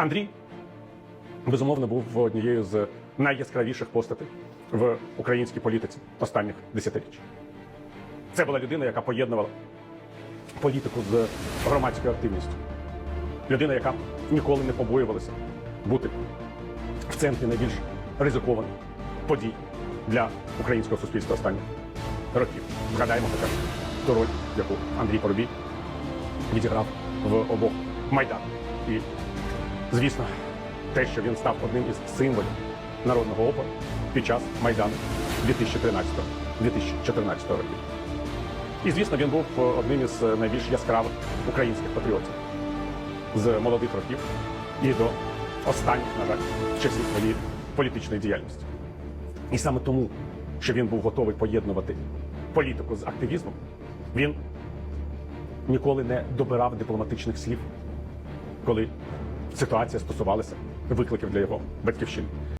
Андрій, безумовно, був однією з найяскравіших постатей в українській політиці останніх десятиріч. Це була людина, яка поєднувала політику з громадською активністю. Людина, яка ніколи не побоювалася бути в центрі найбільш ризикованих подій для українського суспільства останніх років. Згадаємо б ту роль, яку Андрій Поробій відіграв в обох майданах. Звісно, те, що він став одним із символів народного опору під час Майдану 2013-2014 років. І, звісно, він був одним із найбільш яскравих українських патріотів з молодих років і до останніх, на жаль, часів своєї політичної діяльності. І саме тому, що він був готовий поєднувати політику з активізмом, він ніколи не добирав дипломатичних слів, коли ситуація стосувалася викликів для його батьківщини.